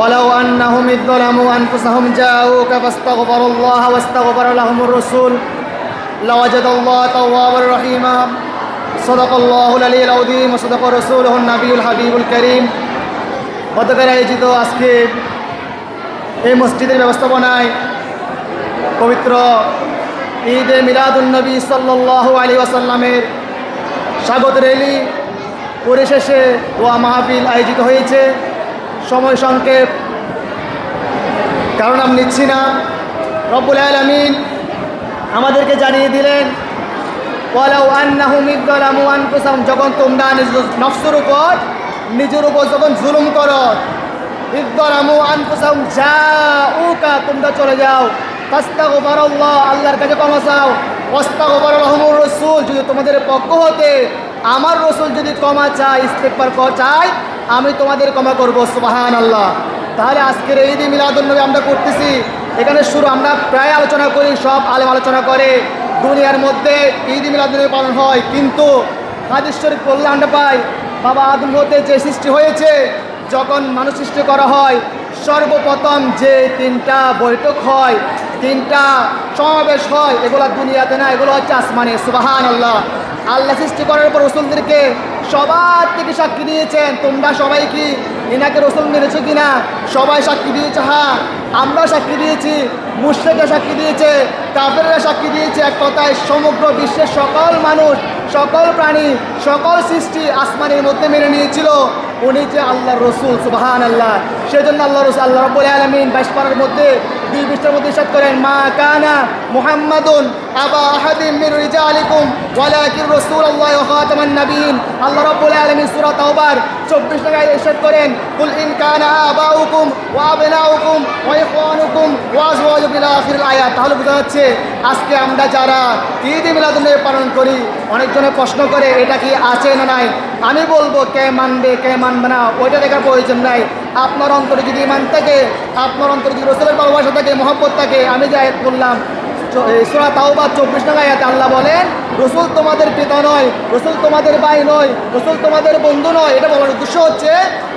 ولو أنهم إذ ظلموا أنفسهم جاءوك فاستغفروا الله واستغفر لهم الرسول لوجد الله توابا رحيما صدق الله العلي العظيم وصدق رسوله النبي الحبيب الكريم গতকাল আয়োজিত আজকে এই মসজিদের ব্যবস্থাপনায় পবিত্র ঈদে মিলাদুলনবী সাল্লাল্লাহু আলী ওয়াসাল্লামের স্বাগত র্যালি পরিশেষে দোয়া মাহফিল আয়োজিত হয়েছে সময় সংক্ষেপ। কারণ আমি নিচ্ছি না। রব্বুল আলমিন আমাদেরকে জানিয়ে দিলেন যখন তোমরা নফসের উপর, নিজের উপর যখন জুলুম করো তোমরা চলে যাও। আল্লাহর কাছে ক্ষমা চাও। লাহুমুর রাসূল যদি তোমাদের পক্ষ হতে আমার রসুল যদি ক্ষমা চায় ইস্তেকবার চায় আমি তোমাদের ক্ষমা করব সুবাহান আল্লাহ তাহলে আজকের দিন মিলাদুলনবী আমরা করতেছি। এখানে শুরু, আমরা প্রায় আলোচনা করি, সব আলেম আলোচনা করে। দুনিয়ার মধ্যে ঈদ মিলাদুলনবী পালন হয়, কিন্তু হাদিস শরীফ পড়লে আমরা পাই, বাবা আদম হতে যে সৃষ্টি হয়েছে, যখন মানুষ সৃষ্টি করা হয়, সর্বপ্রথম যে তিনটা বৈঠক হয়, তিনটা সমাবেশ হয়, এগুলো দুনিয়াতে না, এগুলো হচ্ছে আসমানে সুবাহান আল্লাহ আল্লাহ সৃষ্টি করার পর রসুলদেরকে সবার থেকে সাক্ষী দিয়েছেন। তোমরা সবাই কি এনাকে রসুল মেরেছো কিনা? সবাই সাক্ষী দিয়েছে হ্যাঁ। আমরা সাক্ষী দিয়েছি, মুশ্রেকরা সাক্ষী দিয়েছে, কাফেররা সাক্ষী দিয়েছে। এক কথায় সমগ্র বিশ্বের সকল মানুষ, সকল প্রাণী, সকল সৃষ্টি আসমানের মধ্যে মেনে নিয়েছিল। উনি যে আল্লাহর রসুল সুবাহান আল্লাহ সেজন্য আল্লাহ রসুল, আল্লাহ রব্বুল আলমিন বাইশ পাড়ার মধ্যে দুই পৃষ্ঠার মধ্যে ইসাদ করেন, মা কানা মুহাম্মাদুন আবা আহাদিম মির রিজালিকুম, ওয়ালাকিন রাসূলুল্লাহ ওয়া খাতামান নাবিয়িন। আল্লাহ রাব্বুল আলামিন সূরা তাওবার 24 টাকায় ইরশাদ করেন, কুল ইন কানা আবাউকুম ওয়া আবনাউকুম ওয়া ইখওয়ানুকুম ওয়া আজওয়াজুকুম ইলা আখিরিল আয়াত। তাহলে বোঝা যাচ্ছে, আজকে আমরা যারা ঈদ মিলাদুন নবী পালন করি, অনেকজনে প্রশ্ন করে, এটা কি আছে না নাই? আমি বলব, কে মানবে কে মানবে না? ওইটা দেখার প্রয়োজন নাই। আপনার অন্তরে যদি ইমান থাকে, আপনার অন্তরে যদি রসুলের ভালোবাসা থাকে, মহব্বত থাকে, আমি যে আয়াত বললাম সোরা তাওবা চব্বিশ টাকা আয়াতে আল্লাহ বলেন, রসুল তোমাদের পিতা নয়, রসুল তোমাদের ভাই নয়, রসুল তোমাদের বন্ধু নয়। এটা বলার উদ্দেশ্য হচ্ছে,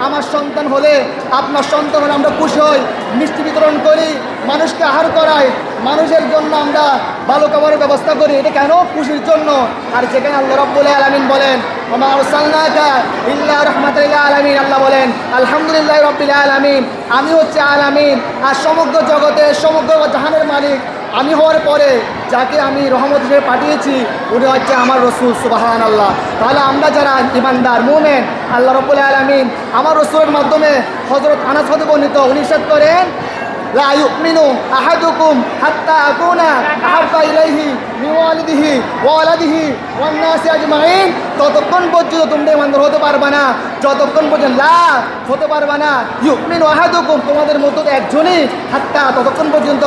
আমার সন্তান হলে আপনার সন্তান হলে আমরা খুশি হই, মিষ্টি বিতরণ করি, মানুষকে আহার করাই, মানুষের জন্য আমরা ভালো খাবারের ব্যবস্থা করি। এটা কেন? খুশির জন্য। আর যেখানে আল্লাহ রব্বুল আলমিন বলেন আমার সাল্লাকা ইল্লা রহমাতুল্লাহ আলমিন আল্লাহ বলেন আলহামদুলিল্লাহ রব্বিল আলমিন। আমি হচ্ছে আলামিন আর সমগ্র জগতে সমগ্র জাহানের মালিক। আমি হওয়ার পরে যাকে আমি রহমত হিসেবে পাঠিয়েছি, উনি হচ্ছে আমার রসুল সুবাহান আল্লাহ তাহলে আমরা যারা ইমানদার, মোমেন, আল্লাহ রবুল্লা আলমিন, আমার রসুলের মাধ্যমে হজরত আনাস হতে বর্ণিত, উনি করেন লা ইউমিনু আহাদুকুম হাত্তা আকুনা আহাব্বা ইলাইহি মিওয়ালিদিহি ওয়ালাদিহি ওয়ান নাসি আজমাইন ততক্ষণ পর্যন্ত তোমরা ইমানদার হতে পারবে না, যতক্ষণ পর্যন্ত লা হতে পারবে না ইউমিনু আহাদুকুম তোমাদের মতো একজনই হাত্তা, ততক্ষণ পর্যন্ত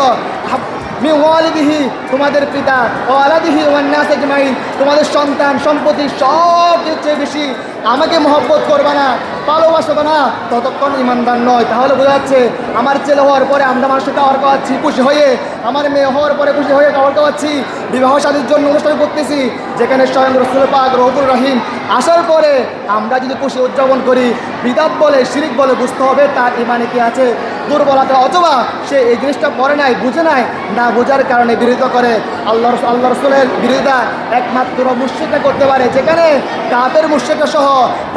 মি ওয়ালিদিহি, তোমাদের পিতা ও আলাদিহি ওয়ান্নাস আজমাইন, তোমাদের সন্তান, সম্পত্তি সব চেয়ে বেশি। আমাকে মহব্বত করবে না ভালোবাসবে না, ততক্ষণ ইমানদার নয়। তাহলে বোঝা যাচ্ছে, আমার ছেলে হওয়ার পরে আমরা মানুষকে খাওয়ার খাওয়াচ্ছি, খুশি হয়ে। আমার মেয়ে হওয়ার পরে খুশি হয়ে খাবার খাওয়াচ্ছি। বিবাহ শাদীর জন্য অনুষ্ঠান করতেছি, যেখানে স্বয়ং রসুল পাক রহবুর রহিম আসার পরে আমরা যদি খুশি উদযাপন করি, বিদাত বলে, শিরিক বলে, বুঝতে হবে তার ইমানে কি আছে। দুর্বলতা অথবা সে এই জিনিসটা পড়ে নাই, বুঝে নাই, না বোঝার কারণে বিরোধিতা করে। আল্লাহ আল্লাহ রসুলের বিরোধিতা একমাত্র মুর্শিদা করতে পারে, যেখানে কাপের মুর্শিদা সহ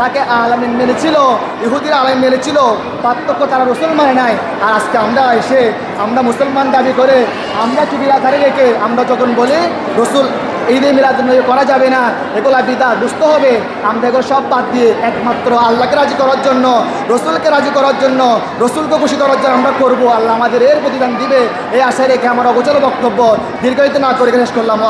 তাকে আলামিন মেনেছিল, ইহুদির আলামিন মেনেছিল, পার্থক্য তারা রসুল মানে নাই। আর আজকে আমরা এসে, আমরা মুসলমান দাবি করে আমরা চুবিরা ধারে রেখে আমরা যখন বলি, রসুল, ঈদে মিলাদ করা যাবে না, এগুলা বিদা দুস্থ হবে। আমরা এগুলো সব বাদ দিয়ে একমাত্র আল্লাহকে রাজি করার জন্য, রসুলকে রাজি করার জন্য, রসুলকে খুশি করার জন্য আমরা করব। আল্লাহ আমাদের এর প্রতিদান দিবে। এই আশায় রেখে আমার অগোচর বক্তব্য দীর্ঘায়িত না করে শেষ করলাম।